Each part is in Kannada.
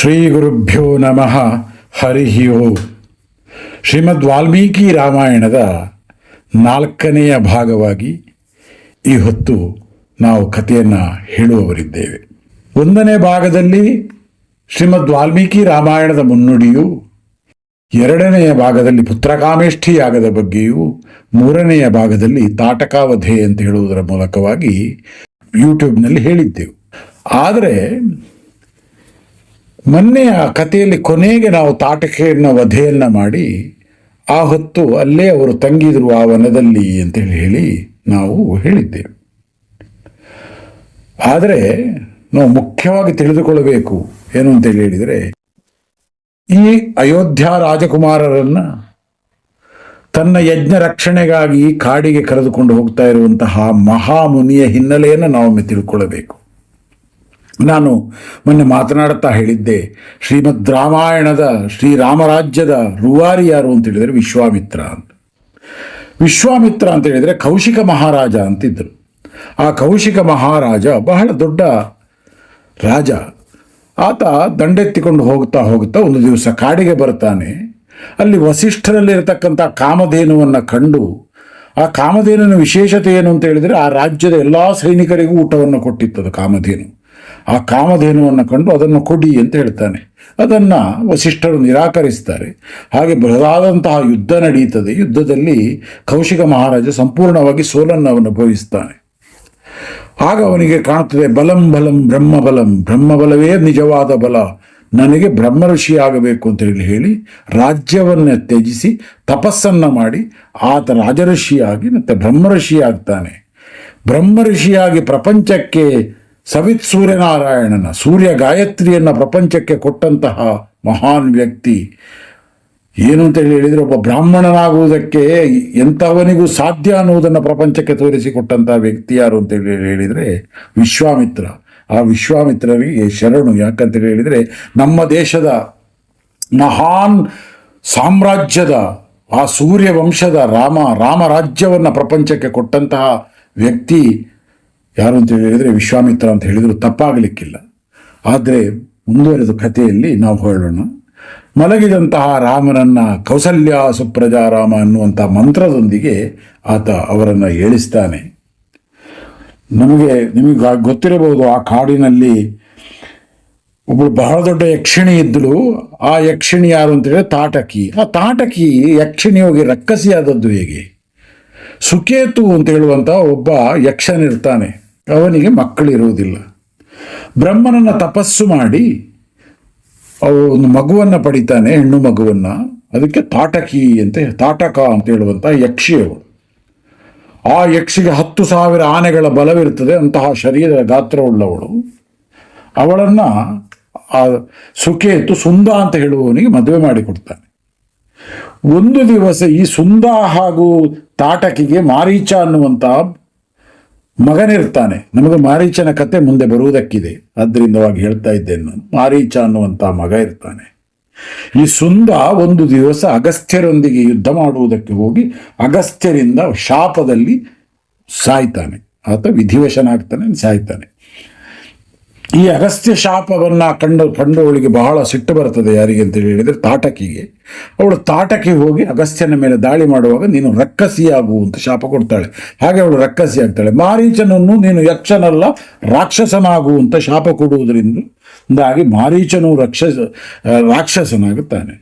ಶ್ರೀ ಗುರುಭ್ಯೋ ನಮಃ. ಹರಿ ಓಂ. ಶ್ರೀಮದ್ ವಾಲ್ಮೀಕಿ ರಾಮಾಯಣದ ನಾಲ್ಕನೆಯ ಭಾಗವಾಗಿ ಈ ಹೊತ್ತು ನಾವು ಕಥೆಯನ್ನು ಹೇಳುವವರಿದ್ದೇವೆ. ಒಂದನೇ ಭಾಗದಲ್ಲಿ ಶ್ರೀಮದ್ ವಾಲ್ಮೀಕಿ ರಾಮಾಯಣದ ಮುನ್ನುಡಿಯು, ಎರಡನೆಯ ಭಾಗದಲ್ಲಿ ಪುತ್ರಕಾಮೇಷ್ಠಿ ಯಾಗದ ಬಗ್ಗೆಯೂ, ಮೂರನೆಯ ಭಾಗದಲ್ಲಿ ತಾಟಕಾವಧೆ ಅಂತ ಹೇಳುವುದರ ಮೂಲಕವಾಗಿ ಯೂಟ್ಯೂಬ್ನಲ್ಲಿ ಹೇಳಿದ್ದೆವು. ಆದರೆ ಮೊನ್ನೆಯ ಕಥೆಯಲ್ಲಿ ಕೊನೆಗೆ ನಾವು ತಾಟಕೆಯನ್ನು ವಧೆಯನ್ನ ಮಾಡಿ, ಆ ಹೊತ್ತು ಅಲ್ಲೇ ಅವರು ತಂಗಿದ್ರು ಆ ವನದಲ್ಲಿ ಅಂತೇಳಿ ಹೇಳಿ ನಾವು ಹೇಳಿದ್ದೇವೆ. ಆದರೆ ನಾವು ಮುಖ್ಯವಾಗಿ ತಿಳಿದುಕೊಳ್ಳಬೇಕು. ಏನು ಅಂತೇಳಿ ಹೇಳಿದರೆ, ಈ ಅಯೋಧ್ಯ ರಾಜಕುಮಾರರನ್ನ ತನ್ನ ಯಜ್ಞ ರಕ್ಷಣೆಗಾಗಿ ಕಾಡಿಗೆ ಕರೆದುಕೊಂಡು ಹೋಗ್ತಾ ಇರುವಂತಹ ಮಹಾಮುನಿಯ ಹಿನ್ನೆಲೆಯನ್ನು ನಾವೊಮ್ಮೆ ತಿಳ್ಕೊಳ್ಳಬೇಕು ನಾನು ಮೊನ್ನೆ ಮಾತನಾಡುತ್ತಾ ಹೇಳಿದ್ದೆ, ಶ್ರೀಮದ್ ರಾಮಾಯಣದ ಶ್ರೀರಾಮರಾಜ್ಯದ ರೂವಾರಿ ಯಾರು ಅಂತ ಹೇಳಿದರೆ ವಿಶ್ವಾಮಿತ್ರ ಅಂತ. ವಿಶ್ವಾಮಿತ್ರ ಅಂತ ಹೇಳಿದರೆ ಕೌಶಿಕ ಮಹಾರಾಜ ಅಂತಿದ್ದರು ಆ ಕೌಶಿಕ ಮಹಾರಾಜ ಬಹಳ ದೊಡ್ಡ ರಾಜ. ಆತ ದಂಡೆತ್ತಿಕೊಂಡು ಹೋಗ್ತಾ ಹೋಗ್ತಾ ಒಂದು ದಿವಸ ಕಾಡಿಗೆ ಬರ್ತಾನೆ. ಅಲ್ಲಿ ವಸಿಷ್ಠರಲ್ಲಿರತಕ್ಕಂಥ ಕಾಮಧೇನುವನ್ನು ಕಂಡು, ಆ ಕಾಮಧೇನುವಿನ ವಿಶೇಷತೆ ಏನು ಅಂತ ಹೇಳಿದರೆ ಆ ರಾಜ್ಯದ ಎಲ್ಲ ಸೈನಿಕರಿಗೂ ಊಟವನ್ನು ಕೊಟ್ಟಿತ್ತದು ಕಾಮಧೇನು. ಆ ಕಾಮಧೇನುವನ್ನು ಕಂಡು ಅದನ್ನು ಕೊಡಿ ಅಂತ ಹೇಳ್ತಾನೆ. ಅದನ್ನು ವಸಿಷ್ಠರು ನಿರಾಕರಿಸ್ತಾರೆ. ಹಾಗೆ ಬೃಹದಾದಂತಹ ಯುದ್ಧ ನಡೆಯುತ್ತದೆ ಯುದ್ಧದಲ್ಲಿ ಕೌಶಿಕ ಮಹಾರಾಜ ಸಂಪೂರ್ಣವಾಗಿ ಸೋಲನ್ನು ಅನುಭವಿಸ್ತಾನೆ. ಆಗ ಅವನಿಗೆ ಕಾಣುತ್ತದೆ, ಬಲಂ ಬಲಂ ಬ್ರಹ್ಮಬಲಂ ಬ್ರಹ್ಮಬಲವೇ ನಿಜವಾದ ಬಲ. ನನಗೆ ಬ್ರಹ್ಮ ಋಷಿಯಾಗಬೇಕು ಅಂತ ಹೇಳಿ ಹೇಳಿ ರಾಜ್ಯವನ್ನು ತ್ಯಜಿಸಿ ತಪಸ್ಸನ್ನು ಮಾಡಿ ಆತ ರಾಜಋಷಿಯಾಗಿ ಮತ್ತೆ ಬ್ರಹ್ಮ ಋಷಿಯಾಗ್ತಾನೆ. ಬ್ರಹ್ಮ ಋಷಿಯಾಗಿ ಪ್ರಪಂಚಕ್ಕೆ ಸವಿತ್ ಸೂರ್ಯನಾರಾಯಣನ ಸೂರ್ಯ ಗಾಯತ್ರಿಯನ್ನು ಪ್ರಪಂಚಕ್ಕೆ ಕೊಟ್ಟಂತಹ ಮಹಾನ್ ವ್ಯಕ್ತಿ. ಏನು ಅಂತ ಹೇಳಿ ಹೇಳಿದರೆ ಒಬ್ಬ ಬ್ರಾಹ್ಮಣನಾಗುವುದಕ್ಕೆ ಎಂಥವನಿಗೂ ಸಾಧ್ಯ ಅನ್ನುವುದನ್ನು ಪ್ರಪಂಚಕ್ಕೆ ತೋರಿಸಿಕೊಟ್ಟಂತಹ ವ್ಯಕ್ತಿ ಯಾರು ಅಂತ ಹೇಳಿ ಹೇಳಿದರೆ ವಿಶ್ವಾಮಿತ್ರ. ಆ ವಿಶ್ವಾಮಿತ್ರರಿಗೆ ಶರಣು. ಯಾಕಂತೇಳಿ ಹೇಳಿದರೆ ನಮ್ಮ ದೇಶದ ಮಹಾನ್ ಸಾಮ್ರಾಜ್ಯದ ಆ ಸೂರ್ಯ ವಂಶದ ರಾಮ ರಾಮರಾಜ್ಯವನ್ನು ಪ್ರಪಂಚಕ್ಕೆ ಕೊಟ್ಟಂತಹ ವ್ಯಕ್ತಿ ಯಾರು ಅಂತ ಹೇಳಿದರೆ ವಿಶ್ವಾಮಿತ್ರ ಅಂತ ಹೇಳಿದರೂ ತಪ್ಪಾಗಲಿಕ್ಕಿಲ್ಲ. ಆದರೆ ಮುಂದುವರೆದ ಕಥೆಯಲ್ಲಿ ನಾವು ಹೇಳೋಣ. ಮಲಗಿದಂತಹ ರಾಮನನ್ನು ಕೌಸಲ್ಯ ಸುಪ್ರಜಾರಾಮ ಅನ್ನುವಂಥ ಮಂತ್ರದೊಂದಿಗೆ ಆತ ಅವರನ್ನು ಏಳಿಸ್ತಾನೆ ನಮಗೆ ನಿಮಗೆ ಗೊತ್ತಿರಬಹುದು, ಆ ಕಾಡಿನಲ್ಲಿ ಒಬ್ಬಳು ಬಹಳ ದೊಡ್ಡ ಯಕ್ಷಿಣಿ ಇದ್ದಳು ಆ ಯಕ್ಷಿಣಿ ಯಾರು ಅಂತೇಳಿದ್ರೆ ತಾಟಕಿ. ಆ ತಾಟಕಿ ಯಕ್ಷಿಣಿ ಹೋಗಿ ರಕ್ಕಸಿಯಾದದ್ದು ಹೇಗೆ? ಸುಕೇತು ಅಂತ ಹೇಳುವಂಥ ಒಬ್ಬ ಯಕ್ಷನಿರ್ತಾನೆ. ಅವನಿಗೆ ಮಕ್ಕಳಿರುವುದಿಲ್ಲ. ಬ್ರಹ್ಮನನ್ನು ತಪಸ್ಸು ಮಾಡಿ ಅವು ಒಂದು ಮಗುವನ್ನು ಪಡಿತಾನೆ, ಹೆಣ್ಣು ಮಗುವನ್ನು. ಅದಕ್ಕೆ ತಾಟಕಿ ಅಂತ ತಾಟಕ ಅಂತ ಹೇಳುವಂಥ ಯಕ್ಷಿ ಆ ಯಕ್ಷಿಗೆ ಹತ್ತು ಸಾವಿರ ಆನೆಗಳ ಬಲವಿರುತ್ತದೆ ಅಂತಹ ಶರೀರದ ಗಾತ್ರವುಳ್ಳವಳು. ಅವಳನ್ನು ಆ ಸುಖೇತು ಸುಂದ ಅಂತ ಹೇಳುವವನಿಗೆ ಮದುವೆ ಮಾಡಿಕೊಡ್ತಾನೆ. ಒಂದು ದಿವಸ ಈ ಸುಂದ ಹಾಗೂ ತಾಟಕಿಗೆ ಮಾರೀಚ ಅನ್ನುವಂಥ ಮಗನಿರ್ತಾನೆ. ನಮಗೆ ಮಾರೀಚನ ಕತೆ ಮುಂದೆ ಬರುವುದಕ್ಕಿದೆ. ಆದ್ದರಿಂದವಾಗಿ ಹೇಳ್ತಾ ಇದ್ದೇನೆ ನಾನು ಮಾರೀಚ ಅನ್ನುವಂಥ ಮಗ ಇರ್ತಾನೆ. ಈ ಸುಂದ ಒಂದು ದಿವಸ ಅಗಸ್ತ್ಯರೊಂದಿಗೆ ಯುದ್ಧ ಮಾಡುವುದಕ್ಕೆ ಹೋಗಿ ಅಗಸ್ತ್ಯರಿಂದ ಶಾಪದಲ್ಲಿ ಸಾಯ್ತಾನೆ. ಆತ ವಿಧಿವಶನಾಗ್ತಾನೆ, ಸಾಯ್ತಾನೆ. ಈ ಅಗಸ್ತ್ಯ ಶಾಪವನ್ನು ಕಂಡು ಕಂಡವಳಿಗೆ ಬಹಳ ಸಿಟ್ಟು ಬರ್ತದೆ ಯಾರಿಗೆ ಅಂತ ಹೇಳಿದರೆ ತಾಟಕಿಗೆ. ಅವಳು ತಾಟಕಿ ಹೋಗಿ ಅಗಸ್ತ್ಯನ ಮೇಲೆ ದಾಳಿ ಮಾಡುವಾಗ ನೀನು ರಕ್ಕಸಿಯಾಗು ಅಂತ ಶಾಪ ಕೊಡ್ತಾಳೆ. ಹಾಗೆ ಅವಳು ರಕ್ಕಸಿ ಆಗ್ತಾಳೆ. ಮಾರೀಚನನ್ನು ನೀನು ಯಕ್ಷನಲ್ಲ, ರಾಕ್ಷಸನಾಗು ಅಂತ ಶಾಪ ಕೊಡುವುದರಿಂದಾಗಿ ಮಾರೀಚನು ರಕ್ಷ ರಾಕ್ಷಸನಾಗುತ್ತಾನೆ.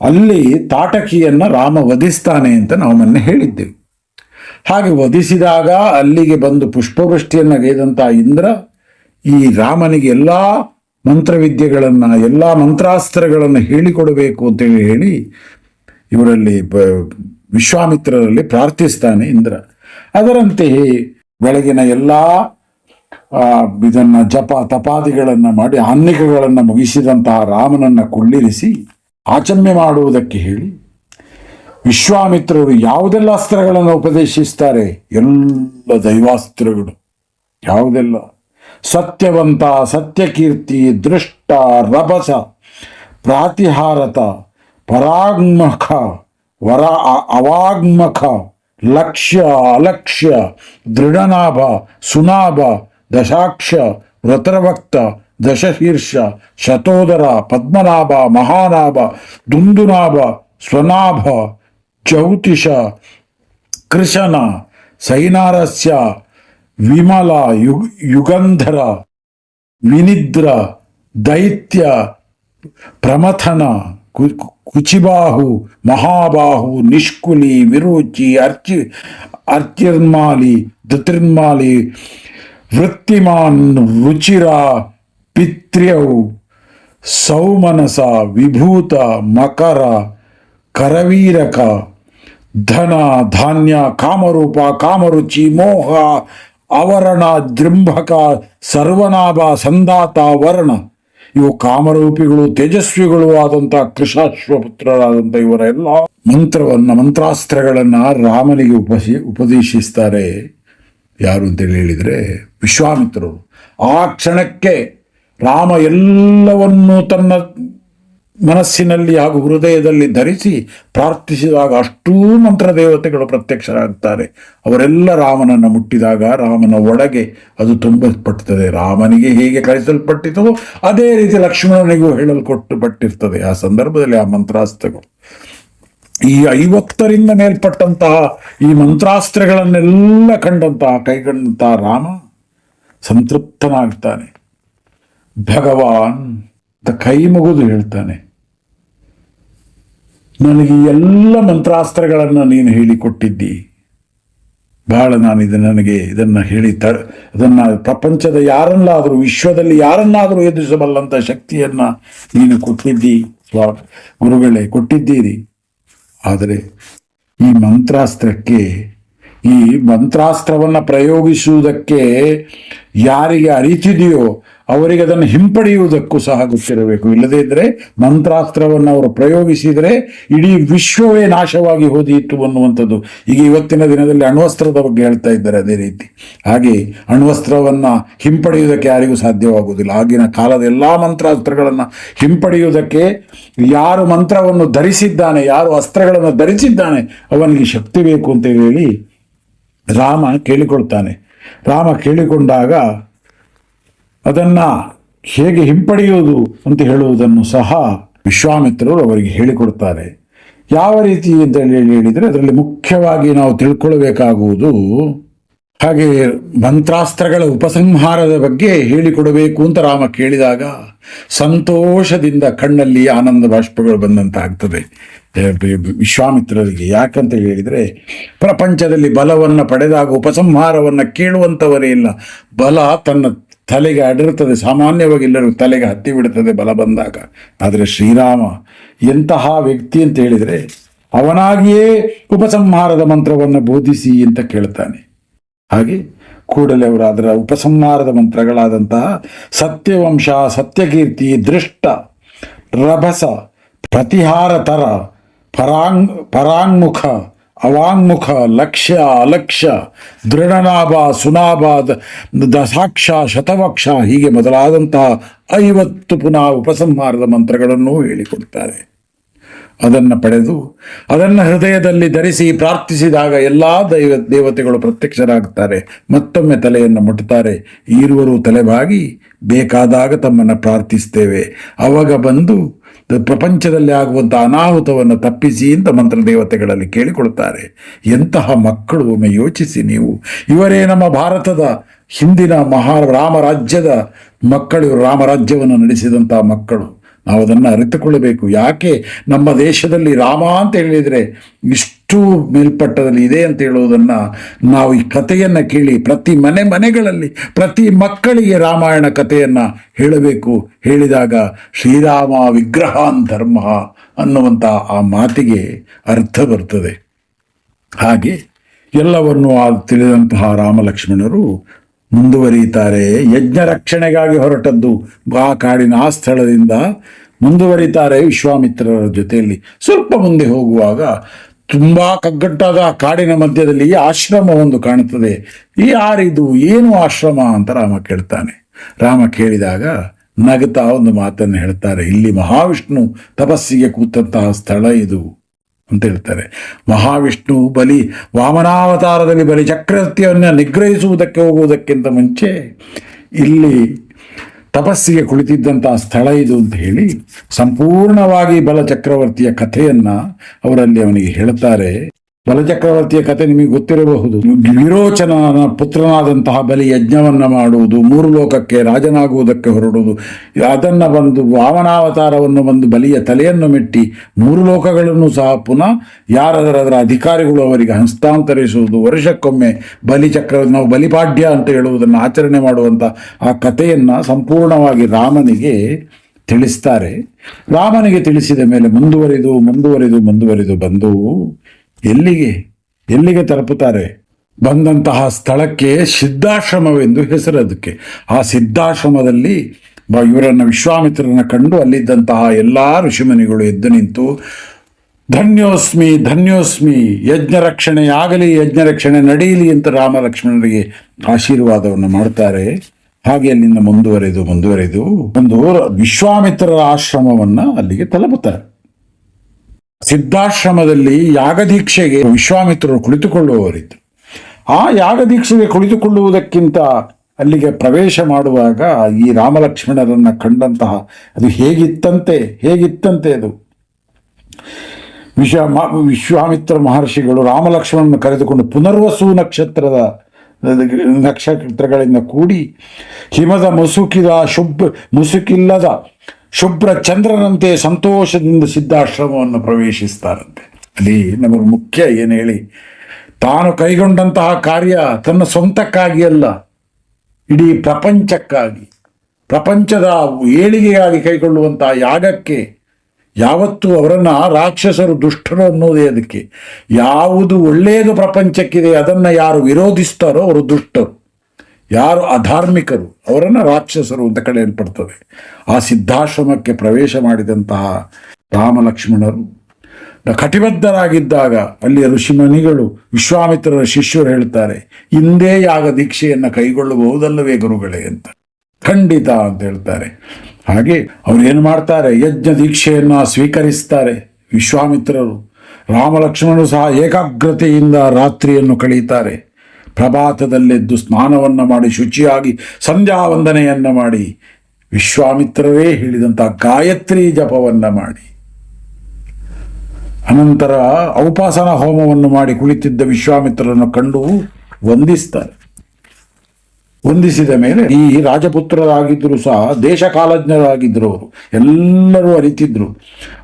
ಅಲ್ಲಿ ತಾಟಕಿಯನ್ನು ರಾಮ ವಧಿಸ್ತಾನೆ ಅಂತ ನಾವು ಮೊನ್ನೆ ಹೇಳಿದ್ದೆವು. ಹಾಗೆ ವಧಿಸಿದಾಗ ಅಲ್ಲಿಗೆ ಬಂದು ಪುಷ್ಪವೃಷ್ಟಿಯನ್ನು ಗೈದಂಥ ಇಂದ್ರ ಈ ರಾಮನಿಗೆ ಎಲ್ಲ ಮಂತ್ರವಿದ್ಯೆಗಳನ್ನು, ಎಲ್ಲ ಮಂತ್ರಾಸ್ತ್ರಗಳನ್ನು ಹೇಳಿಕೊಡಬೇಕು ಅಂತೇಳಿ ಹೇಳಿ ಇವರಲ್ಲಿ ವಿಶ್ವಾಮಿತ್ರರಲ್ಲಿ ಪ್ರಾರ್ಥಿಸ್ತಾನೆ ಇಂದ್ರ. ಅದರಂತೆಯೇ ಬೆಳಗಿನ ಎಲ್ಲ ಇದನ್ನು ಜಪ, ತಪಾದಿಗಳನ್ನು ಮಾಡಿ ಆನ್ನಿಕಗಳನ್ನು ಮುಗಿಸಿದಂತಹ ರಾಮನನ್ನು ಕುಳ್ಳಿರಿಸಿ ಆಚರಣೆ ಮಾಡುವುದಕ್ಕೆ ಹೇಳಿ ವಿಶ್ವಾಮಿತ್ರರು ಯಾವುದೆಲ್ಲ ಅಸ್ತ್ರಗಳನ್ನು ಉಪದೇಶಿಸ್ತಾರೆ? ಎಲ್ಲ ದೈವಾಸ್ತ್ರಗಳು. ಯಾವುದೆಲ್ಲ? ಸತ್ಯವಂತ, ಸತ್ಯಕೀರ್ತಿ, ದೃಷ್ಟ, ರಭಸ, ಪ್ರಾತಿಹಾರತ, ಪರಾಗ್ಮಖ, ವರ ಅವಾಗ್ಮಖ, ಲಕ್ಷ್ಯ, ಅಲಕ್ಷ್ಯ, ದೃಢನಾಭ, ಸುನಾಭ, ದಶಾಕ್ಷ, ವೃತರವಕ್ತ, ದಶಶೀರ್ಷ, ಶತೋದರ, ಪದ್ಮನಾಭ, ಮಹಾನಾಭ, ದುಂದುನಾಭ, ಸ್ವನಾಭ, ಜ್ಯೌತಿಷ ಕೃಷನ ಸೈನಾರಸ್ಯ ವಿಮಲ ಯು ಯುಗಂಧರ, ವಿನಿದ್ರ, ದೈತ್ಯ, ಪ್ರಮಥನ ಕುಚಿಬಾಹು, ಮಹಾಬಾಹು, ನಿಷ್ಕುಲಿ, ವಿರುಚಿ, ಅರ್ಚಿ ಅರ್ಚಿರ್ಮಾಲಿ, ಧೃತಿರ್ಮಾಲಿ, ವೃತ್ತಿಮಾನ್, ರುಚಿರ, ಪಿತ್ರ್ಯೌ, ಸೌಮನಸ, ವಿಭೂತ, ಮಕರ, ಕರವೀರಕ, ಧನ, ಧಾನ್ಯ, ಕಾಮರೂಪ, ಕಾಮರುಚಿ, ಮೋಹ ಅವರಣ ಜೃಂಭಕ ಸರ್ವನಾಭ ಸಂದಾತ ವರ್ಣ. ಇವು ಕಾಮರೂಪಿಗಳು, ತೇಜಸ್ವಿಗಳು ಆದಂಥ ಕೃಷಾಶ್ವಪುತ್ರರಾದಂಥ ಇವರೆಲ್ಲ ಮಂತ್ರವನ್ನ, ಮಂತ್ರಾಸ್ತ್ರಗಳನ್ನ ರಾಮನಿಗೆ ಉಪಸಿ, ಉಪದೇಶಿಸ್ತಾರೆ. ಯಾರು ಅಂತೇಳಿ ಹೇಳಿದರೆ ವಿಶ್ವಾಮಿತ್ರರು. ಆ ಕ್ಷಣಕ್ಕೆ ರಾಮ ಎಲ್ಲವನ್ನೂ ತನ್ನ ಮನಸ್ಸಿನಲ್ಲಿ ಹಾಗೂ ಹೃದಯದಲ್ಲಿ ಧರಿಸಿ ಪ್ರಾರ್ಥಿಸಿದಾಗ ಅಷ್ಟೂ ಮಂತ್ರ ದೇವತೆಗಳು ಪ್ರತ್ಯಕ್ಷರಾಗ್ತಾರೆ. ಅವರೆಲ್ಲ ರಾಮನನ್ನು ಮುಟ್ಟಿದಾಗ ರಾಮನ ಒಳಗೆ ಅದು ತುಂಬಲ್ಪಡ್ತದೆ. ರಾಮನಿಗೆ ಹೇಗೆ ಕಳಿಸಲ್ಪಟ್ಟಿತೋ ಅದೇ ರೀತಿ ಲಕ್ಷ್ಮಣನಿಗೂ ಹೇಳಲ್ಕೊಟ್ಟು ಪಟ್ಟಿರ್ತದೆ ಆ ಸಂದರ್ಭದಲ್ಲಿ ಆ ಮಂತ್ರಾಸ್ತ್ರಗಳು. ಈ ಐವತ್ತರಿಂದ ಮೇಲ್ಪಟ್ಟಂತಹ ಈ ಮಂತ್ರಾಸ್ತ್ರಗಳನ್ನೆಲ್ಲ ಕಂಡಂತಹ, ಕೈಗೊಂಡಂತಹ ರಾಮ ಸಂತೃಪ್ತನಾಗ್ತಾನೆ. ಭಗವಾನ್ ಅಂತ ಕೈ ಮುಗಿದು ಹೇಳ್ತಾನೆ. ನನಗೆ ಎಲ್ಲ ಮಂತ್ರಾಸ್ತ್ರಗಳನ್ನು ನೀನು ಹೇಳಿಕೊಟ್ಟಿದ್ದಿ. ಬಹಳ ನಾನು ಇದು ನನಗೆ ಇದನ್ನು ಹೇಳಿ ತ ಅದನ್ನು ಪ್ರಪಂಚದ ಯಾರನ್ನಾದರೂ, ವಿಶ್ವದಲ್ಲಿ ಯಾರನ್ನಾದರೂ ಎದುರಿಸಬಲ್ಲಂಥ ಶಕ್ತಿಯನ್ನು ನೀನು ಕೊಟ್ಟಿದ್ದಿ. ಸ್ವಾ ಗುರುಗಳೇ, ಕೊಟ್ಟಿದ್ದೀರಿ. ಆದರೆ ಈ ಮಂತ್ರಾಸ್ತ್ರಕ್ಕೆ, ಈ ಮಂತ್ರಾಸ್ತ್ರವನ್ನು ಪ್ರಯೋಗಿಸುವುದಕ್ಕೆ ಯಾರಿಗೆ ಅರಿತಿದೆಯೋ ಅವರಿಗೆ ಅದನ್ನು ಹಿಂಪಡೆಯುವುದಕ್ಕೂ ಸಹ ಗೊತ್ತಿರಬೇಕು. ಇಲ್ಲದೇ ಇದ್ದರೆ ಮಂತ್ರಾಸ್ತ್ರವನ್ನು ಅವರು ಪ್ರಯೋಗಿಸಿದರೆ ಇಡೀ ವಿಶ್ವವೇ ನಾಶವಾಗಿ ಹೋದಿತ್ತು ಅನ್ನುವಂಥದ್ದು. ಈಗ ಇವತ್ತಿನ ದಿನದಲ್ಲಿ ಅಣ್ವಸ್ತ್ರದ ಬಗ್ಗೆ ಹೇಳ್ತಾ ಇದ್ದಾರೆ ಅದೇ ರೀತಿ. ಹಾಗೆ ಅಣ್ವಸ್ತ್ರವನ್ನು ಹಿಂಪಡೆಯುವುದಕ್ಕೆ ಯಾರಿಗೂ ಸಾಧ್ಯವಾಗುವುದಿಲ್ಲ. ಆಗಿನ ಕಾಲದ ಎಲ್ಲ ಮಂತ್ರಾಸ್ತ್ರಗಳನ್ನು ಹಿಂಪಡೆಯುವುದಕ್ಕೆ ಯಾರು ಮಂತ್ರವನ್ನು ಧರಿಸಿದ್ದಾನೆ, ಯಾರು ಅಸ್ತ್ರಗಳನ್ನು ಧರಿಸಿದ್ದಾನೆ, ಅವನಿಗೆ ಶಕ್ತಿ ಬೇಕು ಅಂತ ಹೇಳಿ ರಾಮ ಕೇಳಿಕೊಳ್ತಾನೆ. ರಾಮ ಕೇಳಿಕೊಂಡಾಗ ಅದನ್ನು ಹೇಗೆ ಹಿಂಪಡೆಯುವುದು ಅಂತ ಹೇಳುವುದನ್ನು ಸಹ ವಿಶ್ವಾಮಿತ್ರರು ಅವರಿಗೆ ಹೇಳಿಕೊಡ್ತಾರೆ. ಯಾವ ರೀತಿ ಅಂತ ಹೇಳಿ ಹೇಳಿದರೆ ಅದರಲ್ಲಿ ಮುಖ್ಯವಾಗಿ ನಾವು ತಿಳ್ಕೊಳ್ಬೇಕಾಗುವುದು ಹಾಗೆ ಮಂತ್ರಾಸ್ತ್ರಗಳ ಉಪಸಂಹಾರದ ಬಗ್ಗೆ ಹೇಳಿಕೊಡಬೇಕು ಅಂತ ರಾಮ ಕೇಳಿದಾಗ ಸಂತೋಷದಿಂದ ಕಣ್ಣಲ್ಲಿ ಆನಂದ ಬಾಷ್ಪಗಳು ಬಂದಂತಾಗ್ತದೆ. ವಿಶ್ವಾಮಿತ್ರರಿಗೆ ಯಾಕಂತ ಹೇಳಿದರೆ ಪ್ರಪಂಚದಲ್ಲಿ ಬಲವನ್ನು ಪಡೆದಾಗ ಉಪಸಂಹಾರವನ್ನು ಕೇಳುವಂಥವರೇ ಇಲ್ಲ. ಬಲ ತನ್ನ ತಲೆಗೆ ಅಡಿರುತ್ತದೆ. ಸಾಮಾನ್ಯವಾಗಿ ಎಲ್ಲರೂ ತಲೆಗೆ ಹತ್ತಿ ಬಿಡುತ್ತದೆ ಬಲ ಬಂದಾಗ. ಆದರೆ ಶ್ರೀರಾಮ ಎಂತಹ ವ್ಯಕ್ತಿ ಅಂತ ಹೇಳಿದರೆ ಅವನಾಗಿಯೇ ಉಪಸಂಹಾರದ ಮಂತ್ರವನ್ನು ಬೋಧಿಸಿ ಅಂತ ಕೇಳ್ತಾನೆ. ಹಾಗೆ ಕೂಡಲೇ ಅವರು ಅದರ ಉಪಸಂಹಾರದ ಮಂತ್ರಗಳಾದಂತಹ ಸತ್ಯವಂಶ, ಸತ್ಯಕೀರ್ತಿ, ದೃಷ್ಟ, ರಭಸ ಪ್ರತಿಹಾರ ತರ ಪರಾಂಗ್, ಪರಾಂಗ್ಮುಖ ಅವಾಂಗ್ಮುಖ, ಲಕ್ಷ್ಯ, ಅಲಕ್ಷ್ಯ, ದೃಢನಾಭ ಸುನಾಭ ದಸಾಕ್ಷ ಶತವಕ್ಷ ಹೀಗೆ ಮೊದಲಾದಂತಹ ಐವತ್ತು ಪುನಃ ಉಪಸಂಹಾರದ ಮಂತ್ರಗಳನ್ನು ಹೇಳಿಕೊಡ್ತಾರೆ. ಅದನ್ನು ಪಡೆದು ಅದನ್ನು ಹೃದಯದಲ್ಲಿ ಧರಿಸಿ ಪ್ರಾರ್ಥಿಸಿದಾಗ ಎಲ್ಲ ದೈವ ದೇವತೆಗಳು ಪ್ರತ್ಯಕ್ಷರಾಗುತ್ತಾರೆ. ಮತ್ತೊಮ್ಮೆ ತಲೆಯನ್ನು ಮುಟ್ಟುತ್ತಾರೆ ಈರುವರು ತಲೆಬಾಗಿ ಬೇಕಾದಾಗ ತಮ್ಮನ್ನು ಪ್ರಾರ್ಥಿಸ್ತೇವೆ. ಅವಾಗ ಬಂದು ಪ್ರಪಂಚದಲ್ಲಿ ಆಗುವಂಥ ಅನಾಹುತವನ್ನು ತಪ್ಪಿಸಿ ಅಂತ ಮಂತ್ರ ದೇವತೆಗಳಲ್ಲಿ ಕೇಳಿಕೊಳ್ತಾರೆ ಎಂತಹ ಮಕ್ಕಳು ಒಮ್ಮೆ ಯೋಚಿಸಿ ನೀವು. ಇವರೇ ನಮ್ಮ ಭಾರತದ ಹಿಂದಿನ ಮಹಾ ರಾಮರಾಜ್ಯದ ಮಕ್ಕಳು ರಾಮರಾಜ್ಯವನ್ನು ನಡೆಸಿದಂತಹ ಮಕ್ಕಳು. ನಾವು ಅದನ್ನು ಅರಿತುಕೊಳ್ಳಬೇಕು. ಯಾಕೆ ನಮ್ಮ ದೇಶದಲ್ಲಿ ರಾಮ ಅಂತ ಹೇಳಿದರೆ ಇಷ್ಟು ಮೇಲ್ಪಟ್ಟದಲ್ಲಿ ಇದೆ ಅಂತ ಹೇಳುವುದನ್ನು ನಾವು ಈ ಕಥೆಯನ್ನು ಕೇಳಿ ಪ್ರತಿ ಮನೆ ಮನೆಗಳಲ್ಲಿ ಪ್ರತಿ ಮಕ್ಕಳಿಗೆ ರಾಮಾಯಣ ಕಥೆಯನ್ನು ಹೇಳಬೇಕು ಹೇಳಿದಾಗ ಶ್ರೀರಾಮ ವಿಗ್ರಹಾನ್ ಧರ್ಮ ಅನ್ನುವಂಥ ಆ ಮಾತಿಗೆ ಅರ್ಥ ಬರ್ತದೆ. ಹಾಗೆ ಎಲ್ಲವನ್ನು ಆ ತಿಳಿದಂತಹ ರಾಮಲಕ್ಷ್ಮಣರು ಮುಂದುವರಿಯುತ್ತಾರೆ. ಯಜ್ಞ ರಕ್ಷಣೆಗಾಗಿ ಹೊರಟದ್ದು ಆ ಕಾಡಿನ ಆ ಸ್ಥಳದಿಂದ ಮುಂದುವರಿತಾರೆ ವಿಶ್ವಾಮಿತ್ರರ ಜೊತೆಯಲ್ಲಿ. ಸ್ವಲ್ಪ ಮುಂದೆ ಹೋಗುವಾಗ ತುಂಬಾ ಕಗ್ಗಟ್ಟಾದ ಕಾಡಿನ ಮಧ್ಯದಲ್ಲಿ ಆಶ್ರಮ ಒಂದು ಕಾಣುತ್ತದೆ. ಈ ಯಾರಿದು ಏನು ಆಶ್ರಮ ಅಂತ ರಾಮ ಕೇಳ್ತಾನೆ. ರಾಮ ಕೇಳಿದಾಗ ನಗುತ್ತಾ ಒಂದು ಮಾತನ್ನು ಹೇಳ್ತಾರೆ. ಇಲ್ಲಿ ಮಹಾವಿಷ್ಣು ತಪಸ್ಸಿಗೆ ಕೂತಂತಹ ಸ್ಥಳ ಇದು ಅಂತ ಹೇಳ್ತಾರೆ. ಮಹಾವಿಷ್ಣು ಬಲಿ ವಾಮನಾವತಾರದಲ್ಲಿ ಬಲಿ ಚಕ್ರವರ್ತಿಯನ್ನು ನಿಗ್ರಹಿಸುವುದಕ್ಕೆ ಹೋಗುವುದಕ್ಕಿಂತ ಮುಂಚೆ ಇಲ್ಲಿ ತಪಸ್ಸಿಗೆ ಕುಳಿತಿದ್ದಂತಹ ಸ್ಥಳ ಇದು ಅಂತ ಹೇಳಿ ಸಂಪೂರ್ಣವಾಗಿ ಬಲ ಚಕ್ರವರ್ತಿಯ ಕಥೆಯನ್ನ ಅವರಲ್ಲಿ ಅವನಿಗೆ ಹೇಳ್ತಾರೆ. ಬಲಚಕ್ರವರ್ತಿಯ ಕಥೆ ನಿಮಗೆ ಗೊತ್ತಿರಬಹುದು. ವಿರೋಚನನ ಪುತ್ರನಾದಂತಹ ಬಲಿ ಯಜ್ಞವನ್ನ ಮಾಡುವುದು, ಮೂರು ಲೋಕಕ್ಕೆ ರಾಜನಾಗುವುದಕ್ಕೆ ಹೊರಡುವುದು, ಅದನ್ನ ಬಂದು ವಾಮನಾವತಾರವನ್ನು ಬಂದು ಬಲಿಯ ತಲೆಯನ್ನು ಮೆಟ್ಟಿ ಮೂರು ಲೋಕಗಳನ್ನು ಸಹ ಪುನಃ ಯಾರದರ ಅದರ ಅಧಿಕಾರಿಗಳು ಅವರಿಗೆ ಹಸ್ತಾಂತರಿಸುವುದು, ವರ್ಷಕ್ಕೊಮ್ಮೆ ಬಲಿಚಕ್ರ, ನಾವು ಬಲಿಪಾಡ್ಯ ಅಂತ ಹೇಳುವುದನ್ನು ಆಚರಣೆ ಮಾಡುವಂಥ ಆ ಕಥೆಯನ್ನ ಸಂಪೂರ್ಣವಾಗಿ ರಾಮನಿಗೆ ತಿಳಿಸ್ತಾರೆ. ರಾಮನಿಗೆ ತಿಳಿಸಿದ ಮೇಲೆ ಮುಂದುವರಿದು ಮುಂದುವರಿದು ಮುಂದುವರಿದು ಬಂದು ಎಲ್ಲಿಗೆ? ಎಲ್ಲಿಗೆ ತಲುಪುತ್ತಾರೆ? ಬಂದಂತಹ ಸ್ಥಳಕ್ಕೆ ಸಿದ್ಧಾಶ್ರಮವೆಂದು ಹೆಸರು ಅದಕ್ಕೆ ಆ ಸಿದ್ಧಾಶ್ರಮದಲ್ಲಿ ಇವರನ್ನ ವಿಶ್ವಾಮಿತ್ರರನ್ನ ಕಂಡು ಅಲ್ಲಿದ್ದಂತಹ ಎಲ್ಲ ಋಷಿಮುನಿಗಳು ಎದ್ದು ನಿಂತು, ಧನ್ಯೋಸ್ಮಿ ಧನ್ಯೋಸ್ಮಿ ಯಜ್ಞ ರಕ್ಷಣೆಯಾಗಲಿ ಯಜ್ಞ ರಕ್ಷಣೆ ನಡೆಯಲಿ ಅಂತ ರಾಮ ಲಕ್ಷ್ಮಣರಿಗೆ ಆಶೀರ್ವಾದವನ್ನು ಮಾಡ್ತಾರೆ ಹಾಗೆ ಅಲ್ಲಿಂದ ಮುಂದುವರೆದು ಮುಂದುವರೆದು ಒಂದು ವಿಶ್ವಾಮಿತ್ರರ ಆಶ್ರಮವನ್ನು ಅಲ್ಲಿಗೆ ತಲುಪುತ್ತಾರೆ. ಸಿದ್ಧಾಶ್ರಮದಲ್ಲಿ ಯಾಗದೀಕ್ಷೆಗೆ ವಿಶ್ವಾಮಿತ್ರರು ಕುಳಿತುಕೊಳ್ಳುವವರಿದ್ದರು. ಆ ಯಾಗದೀಕ್ಷೆಗೆ ಕುಳಿತುಕೊಳ್ಳುವುದಕ್ಕಿಂತ ಅಲ್ಲಿಗೆ ಪ್ರವೇಶ ಮಾಡುವಾಗ ಈ ರಾಮಲಕ್ಷ್ಮಣರನ್ನು ಕಂಡಂತಹ ಅದು ಹೇಗಿತ್ತಂತೆ ಹೇಗಿತ್ತಂತೆ ಅದು. ವಿಶ್ವ ವಿಶ್ವಾಮಿತ್ರ ಮಹರ್ಷಿಗಳು ರಾಮಲಕ್ಷ್ಮಣನ ಕರೆದುಕೊಂಡು ಪುನರ್ವಸು ನಕ್ಷತ್ರದ, ನಕ್ಷತ್ರಗಳಿಂದ ಕೂಡಿ ಹಿಮದ ಮುಸುಕಿದ ಶುಭ್ ಮುಸುಕಿಲ್ಲದ ಶುಭ್ರ ಚಂದ್ರನಂತೆ ಸಂತೋಷದಿಂದ ಸಿದ್ಧಾಶ್ರಮವನ್ನು ಪ್ರವೇಶಿಸ್ತಾರಂತೆ. ಅಲ್ಲಿ ನಮಗೆ ಮುಖ್ಯ ಏನು ಹೇಳಿ, ತಾನು ಕೈಗೊಂಡಂತಹ ಕಾರ್ಯ ತನ್ನ ಸ್ವಂತಕ್ಕಾಗಿ ಅಲ್ಲ, ಇಡೀ ಪ್ರಪಂಚಕ್ಕಾಗಿ, ಪ್ರಪಂಚದ ಏಳಿಗೆಯಾಗಿ ಕೈಗೊಳ್ಳುವಂತಹ ಯಾಗಕ್ಕೆ ಯಾವತ್ತೂ ಅವರನ್ನು ರಾಕ್ಷಸರು ದುಷ್ಟರು ಅನ್ನೋದೇ ಅದಕ್ಕೆ. ಯಾವುದು ಒಳ್ಳೆಯದು ಪ್ರಪಂಚಕ್ಕಿದೆ, ಅದನ್ನು ಯಾರು ವಿರೋಧಿಸ್ತಾರೋ ಅವರು ದುಷ್ಟರು. ಯಾರು ಅಧಾರ್ಮಿಕರು, ಅವರನ್ನು ರಾಕ್ಷಸರು ಅಂತ ಕಳೆಯಲ್ಪಡ್ತದೆ ಆ ಸಿದ್ಧಾಶ್ರಮಕ್ಕೆ ಪ್ರವೇಶ ಮಾಡಿದಂತಹ ರಾಮ ಲಕ್ಷ್ಮಣರು ಕಟಿಬದ್ಧರಾಗಿದ್ದಾಗ ಅಲ್ಲಿಯ ಋಷಿಮುನಿಗಳು, ವಿಶ್ವಾಮಿತ್ರರ ಶಿಷ್ಯರು ಹೇಳ್ತಾರೆ, ಹಿಂದೇ ಯಾಗ ದೀಕ್ಷೆಯನ್ನು ಕೈಗೊಳ್ಳಬಹುದಲ್ಲವೇ ಗುರುಗಳೇ ಅಂತ. ಖಂಡಿತ ಅಂತ ಹೇಳ್ತಾರೆ. ಹಾಗೆ ಅವ್ರು ಏನು ಮಾಡ್ತಾರೆ, ಯಜ್ಞ ದೀಕ್ಷೆಯನ್ನ ಸ್ವೀಕರಿಸ್ತಾರೆ ವಿಶ್ವಾಮಿತ್ರರು. ರಾಮ ಲಕ್ಷ್ಮಣರು ಸಹ ಏಕಾಗ್ರತೆಯಿಂದ ರಾತ್ರಿಯನ್ನು ಕಳೀತಾರೆ. ಪ್ರಭಾತದಲ್ಲೆದ್ದು ಸ್ನಾನವನ್ನು ಮಾಡಿ, ಶುಚಿಯಾಗಿ ಸಂಧ್ಯಾ ವಂದನೆಯನ್ನು ಮಾಡಿ, ವಿಶ್ವಾಮಿತ್ರರೇ ಹೇಳಿದಂಥ ಗಾಯತ್ರಿ ಜಪವನ್ನ ಮಾಡಿ. ಅನಂತರ ಔಪಾಸನ ಹೋಮವನ್ನು ಮಾಡಿ ಕುಳಿತಿದ್ದ ವಿಶ್ವಾಮಿತ್ರರನ್ನು ಕಂಡು ವಂದಿಸ್ತಾರೆ. ವಂದಿಸಿದ ಮೇಲೆ ಈ ರಾಜಪುತ್ರರಾಗಿದ್ದರೂ ಸಹ ದೇಶ ಕಾಲಜ್ಞರಾಗಿದ್ದರು ಅವರು, ಎಲ್ಲರೂ ಅರಿತಿದ್ರು.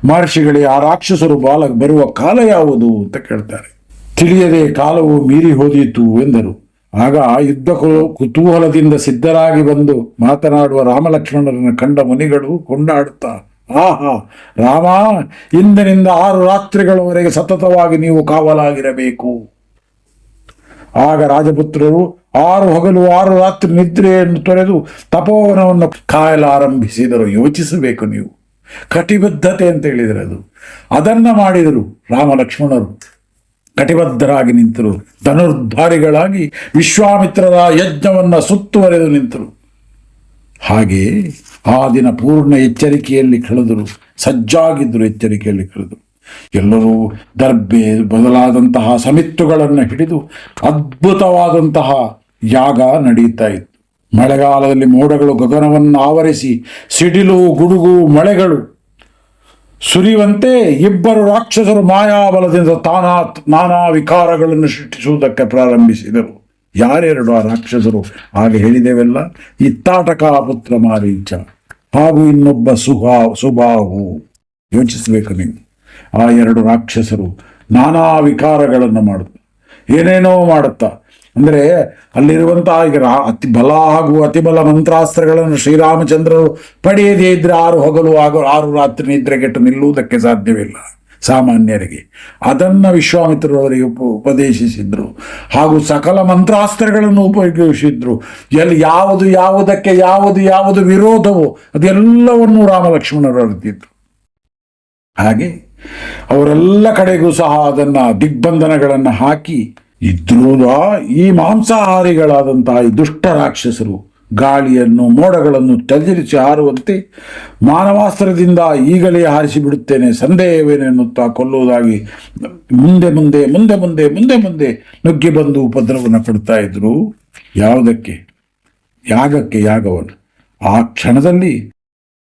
ಮಹರ್ಷಿಗಳೇ, ಆ ರಾಕ್ಷಸರು ಬಾಲ ಬರುವ ಕಾಲ ಯಾವುದು ಅಂತ ಕೇಳ್ತಾರೆ. ತಿಳಿಯದೆ ಕಾಲವು ಮೀರಿ ಹೋದೀತು ಎಂದರು. ಆಗ ಯುದ್ಧ ಕು- ಕುತೂಹಲದಿಂದ ಸಿದ್ಧರಾಗಿ ಬಂದು ಮಾತನಾಡುವ ರಾಮಲಕ್ಷ್ಮಣರನ್ನು ಕಂಡ ಮುನಿಗಳು ಕೊಂಡಾಡುತ್ತಾ, ಆಹಾ, ರಾಮ, ಇಂದಿನಿಂದ ಆರು ರಾತ್ರಿಗಳವರೆಗೆ ಸತತವಾಗಿ ನೀವು ಕಾವಲಾಗಿರಬೇಕು. ಆಗ ರಾಜಪುತ್ರರು, ಆರು ಹಗಲು, ಆರು ರಾತ್ರಿ ನಿದ್ರೆಯನ್ನು ತೊರೆದು ತಪೋವನವನ್ನು ಕಾಯಲಾರಂಭಿಸಿದರು. ಯೋಚಿಸಬೇಕು ನೀವು. ಕಟಿಬದ್ಧತೆ ಅಂತ ಹೇಳಿದರೆ ಅದು. ಅದನ್ನ ಮಾಡಿದರು ರಾಮ ಲಕ್ಷ್ಮಣರು ಕಟಿಬದ್ಧರಾಗಿ ನಿಂತರು. ಧನುರ್ಧಾರಿಗಳಾಗಿ ವಿಶ್ವಾಮಿತ್ರರ ಯಜ್ಞವನ್ನು ಸುತ್ತುವರೆದು ನಿಂತರು. ಹಾಗೆ ಆ ದಿನ ಪೂರ್ಣ ಎಚ್ಚರಿಕೆಯಲ್ಲಿ ಕಳೆದರು. ಸಜ್ಜಾಗಿದ್ದರು ಎಚ್ಚರಿಕೆಯಲ್ಲಿ ಕಳೆದರು. ಎಲ್ಲರೂ ದರ್ಬೆ ಬದಲಾದಂತಹ ಸಮಿತ್ತುಗಳನ್ನು ಹಿಡಿದು ಅದ್ಭುತವಾದಂತಹ ಯಾಗ ನಡೆಯುತ್ತಾ ಇತ್ತು. ಮಳೆಗಾಲದಲ್ಲಿ ಮೋಡಗಳು ಗಗನವನ್ನು ಆವರಿಸಿ ಸಿಡಿಲು ಗುಡುಗು ಮಳೆಗಳು ಸುರಿಯುವಂತೆ ಇಬ್ಬರು ರಾಕ್ಷಸರು ಮಾಯಾಬಲದಿಂದ ತಾನಾ ನಾನಾ ವಿಕಾರಗಳನ್ನು ಸೃಷ್ಟಿಸುವುದಕ್ಕೆ ಪ್ರಾರಂಭಿಸಿದರು ಯಾರೆರಡು ಆ ರಾಕ್ಷಸರು? ಹಾಗೆ ಹೇಳಿದೆವೆಲ್ಲ? ಇತ್ತಾಟಕ ಪುತ್ರ ಮಾರೀಚ. ಹಾಗೂ ಇನ್ನೊಬ್ಬ ಸುಹಾ, ಸುಬಾಹು. ಯೋಚಿಸಬೇಕು ನೀವು. ಆ ಎರಡು ರಾಕ್ಷಸರು ನಾನಾ ವಿಕಾರಗಳನ್ನು ಮಾಡುತ್ತ ಏನೇನೋ ಮಾಡುತ್ತಾ? ಅಂದರೆ ಅಲ್ಲಿರುವಂತಹ ಈಗ ಅತಿ ಬಲ ಹಾಗೂ ಅತಿಬಲ ಮಂತ್ರಾಸ್ತ್ರಗಳನ್ನು ಶ್ರೀರಾಮಚಂದ್ರರು ಪಡೆಯದೇ ಇದ್ರೆ ಆರು ಹೊಗಲು ಹಾಗೂ ಆರು ರಾತ್ರಿ ನಿದ್ರೆಗೆಟ್ಟು ನಿಲ್ಲುವುದಕ್ಕೆ ಸಾಧ್ಯವಿಲ್ಲ ಸಾಮಾನ್ಯರಿಗೆ. ಅದನ್ನ ವಿಶ್ವಾಮಿತ್ರರವರಿಗೆ ಉಪ ಉಪದೇಶಿಸಿದ್ರು. ಹಾಗೂ ಸಕಲ ಮಂತ್ರಾಸ್ತ್ರಗಳನ್ನು ಉಪಯೋಗಿಸಿದ್ರು. ಎಲ್ಲಿ ಯಾವುದು ಯಾವುದಕ್ಕೆ ಯಾವುದು ಯಾವುದು ವಿರೋಧವೋ ಅದೆಲ್ಲವನ್ನು ರಾಮ ಲಕ್ಷ್ಮಣರು ಅರಿತಿದ್ರು. ಹಾಗೆ ಅವರೆಲ್ಲ ಕಡೆಗೂ ಸಹ ಅದನ್ನ ದಿಗ್ಬಂಧನಗಳನ್ನು ಹಾಕಿ ಇದ್ರೂ ಈ ಮಾಂಸಾಹಾರಿಗಳಾದಂತಹ ಈ ದುಷ್ಟ ರಾಕ್ಷಸರು ಗಾಳಿಯನ್ನು, ಮೋಡಗಳನ್ನು ಚದುರಿಸಿ ಹಾರುವಂತೆ ಮಾನವಾಸ್ತ್ರದಿಂದ ಈಗಲೇ ಹಾರಿಸಿ ಬಿಡುತ್ತೇನೆ. ಸಂದೇಹವೇನೆನ್ನುತ್ತಾ ಕೊಲ್ಲುವುದಾಗಿ ಮುಂದೆ ಮುಂದೆ ಮುಂದೆ ಮುಂದೆ ಮುಂದೆ ಮುಂದೆ ನುಗ್ಗಿ ಬಂದು ಉಪದ್ರವವನ್ನು ಕೊಡ್ತಾ ಇದ್ರು. ಯಾವುದಕ್ಕೆ? ಯಾಗಕ್ಕೆ ಯಾಗವನ್ನು? ಆ ಕ್ಷಣದಲ್ಲಿ